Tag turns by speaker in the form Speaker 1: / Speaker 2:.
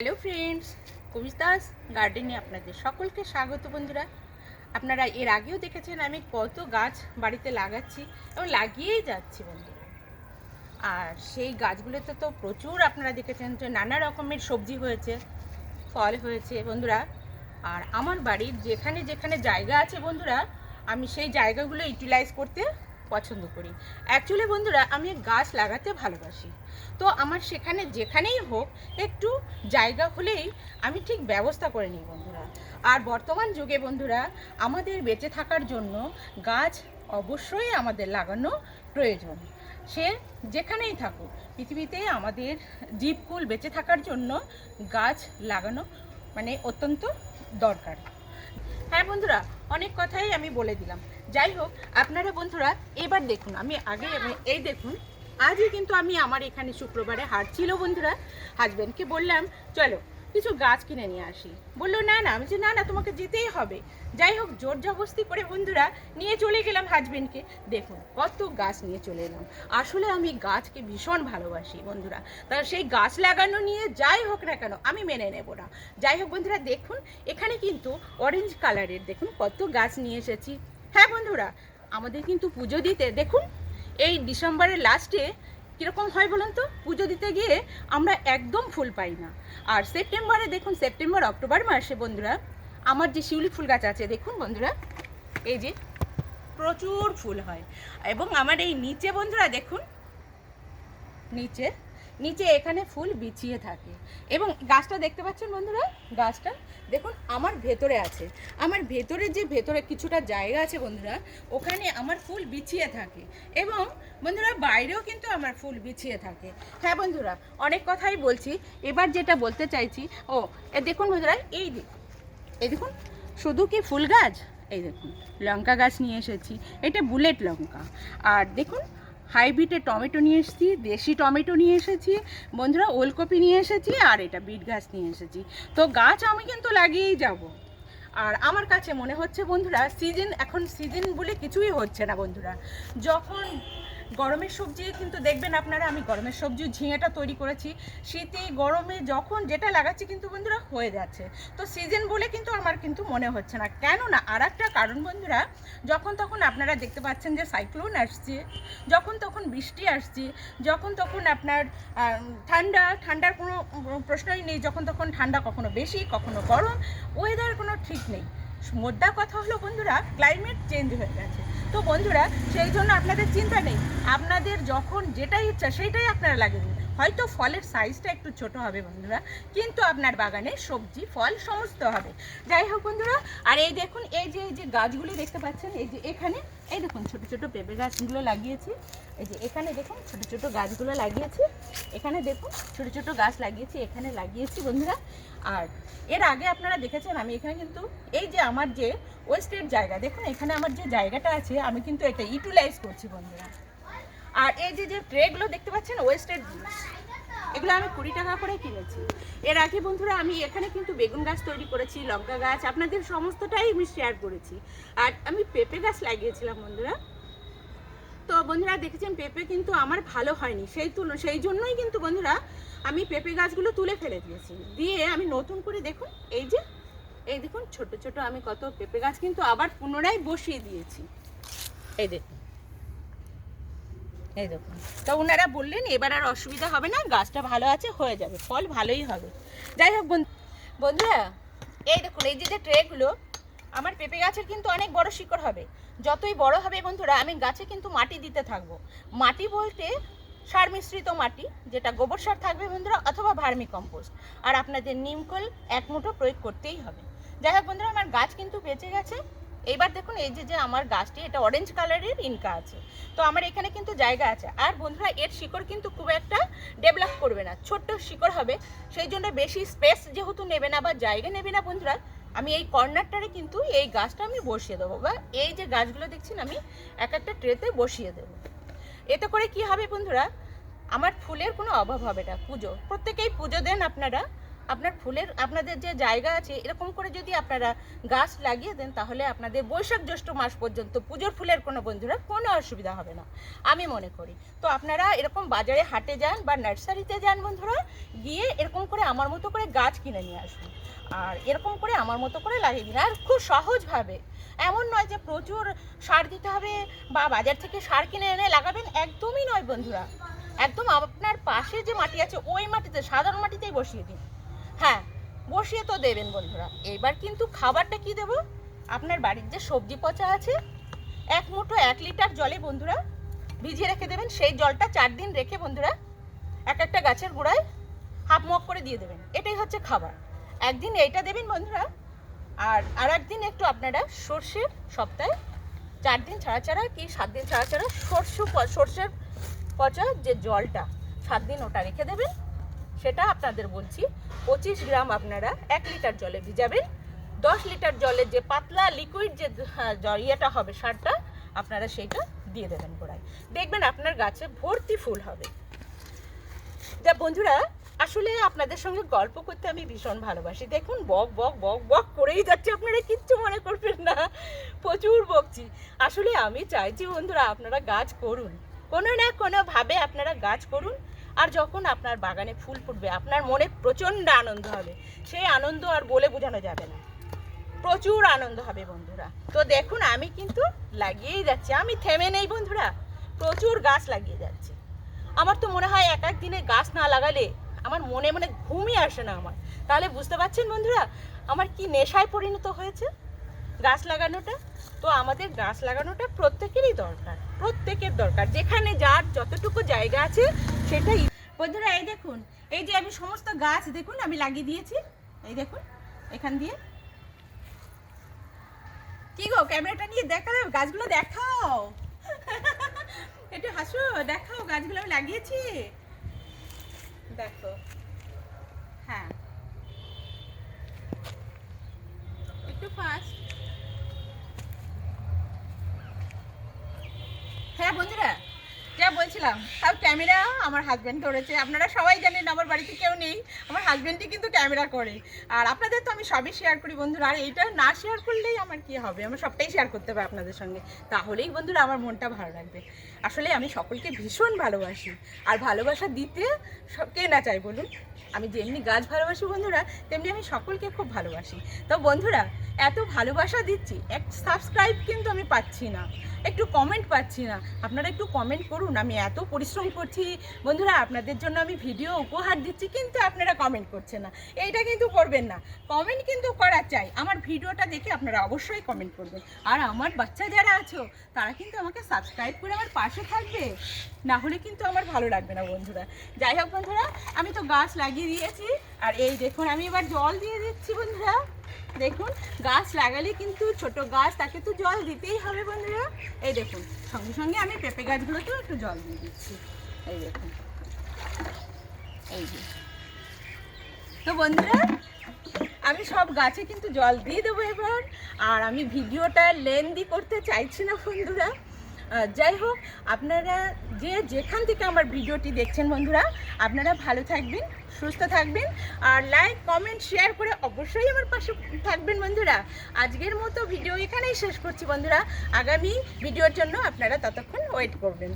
Speaker 1: Hello friends কবিতাস গার্ডেনে আপনাদের সকলকে স্বাগত বন্ধুরা। আপনারা এর আগেও দেখেছেন আমি কত গাছ বাড়িতে লাগাচ্ছি এবং লাগিয়েই যাচ্ছি বন্ধুরা। আর সেই গাছগুলোতে তো প্রচুর আপনারা দেখেছেন যে নানা রকমের সবজি হয়েছে, ফল হয়েছে বন্ধুরা। আর আমার বাড়ির যেখানে যেখানে জায়গা আছে বন্ধুরা, আমি সেই জায়গাগুলো ইউটিলাইজ করতে পছন্দ করি। অ্যাকচুয়ালি বন্ধুরা, আমি গাছ লাগাতে ভালোবাসি। তো আমার সেখানে যেখানেই হোক, একটু জায়গা হলেই আমি ঠিক ব্যবস্থা করে নিই বন্ধুরা। আর বর্তমান যুগে বন্ধুরা, আমাদের বেঁচে থাকার জন্য গাছ অবশ্যই আমাদের লাগানো প্রয়োজন। সে যেখানেই থাকুক, পৃথিবীতে আমাদের জীবকুল বেঁচে থাকার জন্য গাছ লাগানো মানে অত্যন্ত দরকার। হ্যাঁ বন্ধুরা, অনেক কথাই আমি বলে দিলাম। যাই হোক আপনারা বন্ধুরা, এবার দেখুন, আমি আগে এই দেখুন, আজই কিন্তু আমি আমার এখানে শুক্রবারে হাট ছিল বন্ধুরা হাজব্যান্ডকে বললাম, চলো, কিছু গাছ কিনে নিয়ে আসি। বলল, না না। আমি যে না না, তোমাকে যেতেই হবে। যাই হোক জোর জবস্তি করে বন্ধুরা, নিয়ে চলে গেলাম হাজবেন্ডকে দেখুন, কত গাছ নিয়ে চলে এলাম। আসলে আমি গাছকে ভীষণ ভালোবাসি বন্ধুরা। তা সেই গাছ লাগানো নিয়ে যাই হোক না কেন, আমি মেনে নেব না। যাই হোক বন্ধুরা, দেখুন, এখানে কিন্তু অরেঞ্জ কালারের দেখুন, কত গাছ নিয়ে এসেছি। হ্যাঁ বন্ধুরা, আমাদের কিন্তু পুজো দিতে, দেখুন, এই ডিসেম্বরের লাস্টে কীরকম হয় বলুন তো? পুজো দিতে গিয়ে আমরা একদম ফুল পাই না। আর সেপ্টেম্বরে দেখুন, সেপ্টেম্বর, অক্টোবর মাসে বন্ধুরা, আমার যে শিউলি ফুল গাছ আছে, দেখুন বন্ধুরা, এই যে প্রচুর ফুল হয়। এবং আমার এই নিচে বন্ধুরা, দেখুন, নিচে নিচে এখানে ফুল বিছিয়ে থাকে। এবং গাছটা দেখতে পাচ্ছেন বন্ধুরা? গাছটা, দেখুন, আমার ভেতরে আছে। আমার ভেতরে যে ভেতরে কিছুটা জায়গা আছে বন্ধুরা, ওখানে আমার ফুল বিছিয়ে থাকে। এবং বন্ধুরা, বাইরেও কিন্তু আমার ফুল বিছিয়ে থাকে। হ্যাঁ বন্ধুরা, অনেক কথাই বলছি। এবার যেটা বলতে চাইছি, ও দেখুন বন্ধুরা, এই দিক এই দেখুন, শুধু কি ফুল গাছ? এই দেখুন, লঙ্কা গাছ নিয়ে এসেছি। এটা বুলেট লঙ্কা। আর দেখুন হাইব্রিডের টমেটো নিয়ে এসেছি, দেশি টমেটো নিয়ে এসেছি, বন্ধুরা ওলকপি নিয়ে এসেছি আর এটা বিট গাছ নিয়ে এসেছি। তো গাছ আমি কিন্তু লাগিয়েই যাব। আর আমার কাছে মনে হচ্ছে বন্ধুরা সিজন এখন সিজন বলে কিছুই হচ্ছে না বন্ধুরা। যখন গরমের সবজি কিন্তু দেখবেন আপনারা, আমি গরমের সবজি ঝিঙেটা তৈরি করেছি। শীতে গরমে যখন যেটা লাগাচ্ছি কিন্তু বন্ধুরা হয়ে যাচ্ছে। তো সিজন বলে কিন্তু আমার কিন্তু মনে হচ্ছে না। কেন না আর একটা কারণ বন্ধুরা, যখন তখন আপনারা দেখতে পাচ্ছেন যে সাইক্লোন আসছে, যখন তখন বৃষ্টি আসছে, যখন তখন আপনার ঠান্ডা, ঠান্ডার কোনো প্রশ্নই নেই, যখন তখন ঠান্ডা কখনো বেশি, কখনো গরম ওয়েদার কোনো ঠিক নেই। মোদ্দা কথা হলো বন্ধুরা ক্লাইমেট চেঞ্জ হয়ে গেছে। তো বন্ধুরা, সেই জন্য আপনাদের চিন্তা নেই। আপনাদের যখন যেটাই ইচ্ছা, সেইটাই আপনারা লাগিয়ে হয়তো ফলের সাইজটা একটু ছোট হবে বন্ধুরা, কিন্তু আপনার বাগানে সবজি, ফল সমস্ত হবে। যাই হোক বন্ধুরা, আর এই দেখুন, এই যে এই যে গাছগুলি দেখতে পাচ্ছেন, এই যে এখানে, এই দেখুন ছোট ছোট পেঁপে গাছগুলো লাগিয়েছি। এই যে এখানে দেখুন, ছোট ছোট গাছগুলো লাগিয়েছি। এখানে দেখুন, ছোট ছোট গাছ লাগিয়েছি, এখানে লাগিয়েছি বন্ধুরা। আর এর আগে আপনারা দেখেছেন, আমি এখানে কিন্তু, এই যে আমার যে ওয়েস্টের জায়গা, দেখুন এখানে আমার যে জায়গাটা আছে, আমি কিন্তু এটা ইউটিলাইজ করছি বন্ধুরা। আর এই যে যে ট্রেগুলো দেখতে পাচ্ছেন ওয়েস্টের জিনিস, এগুলো আমি কুড়ি টাকা করে কিনেছি। এর আগে বন্ধুরা, আমি এখানে কিন্তু বেগুন গাছ তৈরি করেছি, লঙ্কা গাছ, আপনাদের সমস্তটাই আমি শেয়ার করেছি। আর আমি পেঁপে গাছ লাগিয়েছিলাম বন্ধুরা। তো বন্ধুরা, দেখেছেন, পেঁপে কিন্তু আমার ভালো হয়নি। সেই তুল, সেই জন্যই কিন্তু বন্ধুরা, আমি পেঁপে গাছগুলো তুলে ফেলে দিয়েছি। দিয়ে আমি নতুন করে দেখুন, এই যে, এই দেখুন, ছোট ছোট আমি কত পেঁপে গাছ কিন্তু আবার পুনরায় বসিয়ে দিয়েছি। এই দেখুন। এই দেখুন। তো ওনারা বললেন, এবার আর অসুবিধা হবে না, গাছটা ভালো আছে, হয়ে যাবে, ফল ভালোই হবে। যাই হোক বন্ধু- বন্ধুরা, এই দেখুন, এই যে যে ট্রেগুলো, আমার পেঁপে গাছের কিন্তু অনেক বড় শিকড় হবে। যতই বড় হবে বন্ধুরা, আমি গাছে কিন্তু মাটি দিতে থাকব। মাটি বলতে সার মিশ্রিত মাটি, যেটা গোবর সার থাকবে বন্ধুরা, অথবা ভার্মি কম্পোস্ট আর আপনাদের নিমকল এক মুঠো প্রয়োগ করতেই হবে। যাই হোক বন্ধুরা, আমার গাছ কিন্তু বেঁচে গেছে। এইবার দেখুন, এই যে যে আমার গাছটি, এটা অরেঞ্জ কালারের ইনকা আছে। তো আমার এখানে কিন্তু জায়গা আছে। আর বন্ধুরা, এর শিকড় কিন্তু খুব একটা ডেভেলপ করবে না। ছোট্ট শিকড় হবে। সেই জন্য বেশি স্পেস যেহেতু নেবে না বা জায়গা নেবে না বন্ধুরা, আমি এই কর্নারটারে কিন্তু এই গাছটা আমি বসিয়ে দেবো বা এই যে গাছগুলো দেখছেন, আমি এক একটা ট্রেতে বসিয়ে দেবো। এতে করে কি হবে বন্ধুরা, আমার ফুলের কোনো অভাব হবে না। পুজো, প্রত্যেকেই পুজো দেন আপনারা। আপনার ফুলের, আপনাদের যে জায়গা আছে, এরকম করে যদি আপনারা গাছ লাগিয়ে দেন, তাহলে আপনাদের বৈশাখ জ্যৈষ্ঠ মাস পর্যন্ত পুজোর ফুলের কোনো বন্ধুরা কোনো অসুবিধা হবে না, আমি মনে করি। তো আপনারা এরকম বাজারে হাটে যান বা নার্সারিতে যান বন্ধুরা, গিয়ে এরকম করে আমার মতো করে গাছ কিনে নিয়ে আসুন। আর এরকম করে আমার মতো করে লাগিয়ে দিন, আর খুব সহজভাবে। এমন নয় যে প্রচুর সার দিতে হবে বা বাজার থেকে সার কিনে এনে লাগাবেন, একদমই নয় বন্ধুরা। একদম আপনার পাশে যে মাটি আছে, ওই মাটিতে, সাধারণ মাটিতেই বসিয়ে দিন। হ্যাঁ বসিয়ে তো দেবেন বন্ধুরা। এবার কিন্তু খাবারটা কি দেব? আপনার বাড়ির যে সবজি পচা আছে, এক মুঠো এক লিটার জলে বন্ধুরা ভিজিয়ে রেখে দেবেন। সেই জলটা চার দিন রেখে বন্ধুরা এক একটা গাছের গোড়ায় হাফ মগ করে দিয়ে দেবেন। এটাই হচ্ছে খাবার। একদিন এইটা দেবেন বন্ধুরা, আর আর একদিন একটু আপনারা সর্ষের সপ্তাহে চার দিন ছাড়া ছাড়া কি সাত দিন ছাড়া ছাড়া সর্ষে সর্ষের পচা যে জলটা, সাত দিন ওটা রেখে দেবেন। সেটা আপনাদের বলছি পঁচিশ গ্রাম আপনারা এক লিটার জলে ভিজাবেন। দশ লিটার জলে যে পাতলা লিকুইড যে হ্যাঁ, ইয়েটা হবে সারটা আপনারা সেইটা দিয়ে দেবেন গোড়ায়। দেখবেন আপনার গাছে ভর্তি ফুল হবে। যা বন্ধুরা আসলে আপনাদের সঙ্গে গল্প করতে আমি ভীষণ ভালোবাসি। দেখুন বক বক বক বক করেই যাচ্ছে আপনারা কিচ্ছু মনে করবেন না। প্রচুর বকছি। আসলে আমি চাইছি বন্ধুরা আপনারা গাছ করুন। কোনো না কোনোভাবে আপনারা গাছ করুন। আর যখন আপনার বাগানে ফুল ফুটবে, আপনার মনে প্রচণ্ড আনন্দ হবে। সেই আনন্দ আর বলে বোঝানো যাবে না। প্রচুর আনন্দ হবে বন্ধুরা। তো দেখুন, আমি কিন্তু লাগিয়েই যাচ্ছি। আমি থেমে নেই বন্ধুরা। প্রচুর গাছ লাগিয়ে যাচ্ছি। আমার তো মনে হয় এক এক দিনে গাছ না লাগালে আমার মনে মনে ঘুমই আসে না আমার। তাহলে বুঝতে পারছেন বন্ধুরা? আমার কি নেশায় পরিণত হয়েছে গাছ লাগানোটা? তো আমাদের গাছ লাগানোটা প্রত্যেকেরই দরকার। প্রত্যেকের দরকার। যেখানে যার যতটুকু জায়গা আছে, সেটাই বন্ধুরা, এই দেখুন, এই যে আমি সমস্ত গাছ, দেখুন, আমি লাগিয়ে দিয়েছি। এই দেখুন, এখান দিয়ে। কি গো, ক্যামেরাটা নিয়ে দেখাও গাছগুলো দেখাও। একটু হাসো, দেখাও, গাছগুলো আমি লাগিয়েছি। দেখো। হ্যাঁ। একটু ফাস্ট হ্যাঁ বন্ধুরা যা বলছিলাম, তাও ক্যামেরা আমার হাজব্যান্ড ধরেছে আপনারা সবাই জানেন, আমার বাড়িতে কেউ নেই, আমার হাজব্যান্ডই কিন্তু ক্যামেরা করে। আর আপনাদের তো আমি সবই শেয়ার করি বন্ধুরা, আর এইটা না শেয়ার করলেই আমার কি হবে? আমার সবটাই শেয়ার করতে হবে আপনাদের সঙ্গে। তাহলেই বন্ধুরা আমার মনটা ভালো লাগবে। আসলে আমি সকলকে ভীষণ ভালোবাসি, আর ভালোবাসা দিতে সব- কে না চাই বলুন? আমি যেমনি গাছ ভালোবাসি বন্ধুরা, তেমনি আমি সকলকে খুব ভালোবাসি। তো বন্ধুরা, এত ভালোবাসা দিচ্ছি, এক সাবস্ক্রাইব কিন্তু আমি পাচ্ছি না। একটু কমেন্ট পাচ্ছি না। আপনারা একটু কমেন্ট করুন, আমি এত পরিশ্রম করছি। বন্ধুরা, আপনাদের জন্য আমি ভিডিও উপহার দিচ্ছি, কিন্তু আপনারা কমেন্ট করছেন না। এইটা কিন্তু করবেন না। কমেন্ট কিন্তু করা চাই। আমার ভিডিওটা দেখে আপনারা অবশ্যই কমেন্ট করবেন। আর আমার বাচ্চা যারা আছো, তারা কিন্তু আমাকে সাবস্ক্রাইব করে আমার পাশে থাকবে। না হলে কিন্তু আমার ভালো লাগবে না, বন্ধুরা। যাই হোক, বন্ধুরা, আমি তো গাছ লাগিয়ে দিয়েছি। আর এই দেখুন, আমি এবার জল দিয়ে দিচ্ছি, বন্ধুরা। দেখুন, গাছ লাগালে কিন্তু ছোট গাছ, তাকে তো জল দিতেই হবে বন্ধুরা। এই দেখুন, সঙ্গে সঙ্গে আমি পেঁপে গাছগুলোতেও একটু জল দিয়ে দিচ্ছি। এই দেখুন, এই যে। তো বন্ধুরা, আমি সব গাছে কিন্তু জল দিয়ে দেবো এবার, আর আমি ভিডিওটা লেন্দি করতে চাইছি না বন্ধুরা। যাই হোক, আপনারা যে যেখান থেকে আমার ভিডিওটি দেখছেন বন্ধুরা, আপনারা ভালো থাকবেন, সুস্থ থাকবেন, আর লাইক কমেন্ট শেয়ার করে অবশ্যই আমার পাশে থাকবেন বন্ধুরা। আজকের মতো ভিডিও এখানেই শেষ করছি বন্ধুরা। আগামী ভিডিওর জন্য আপনারা ততক্ষণ ওয়েট করবেন।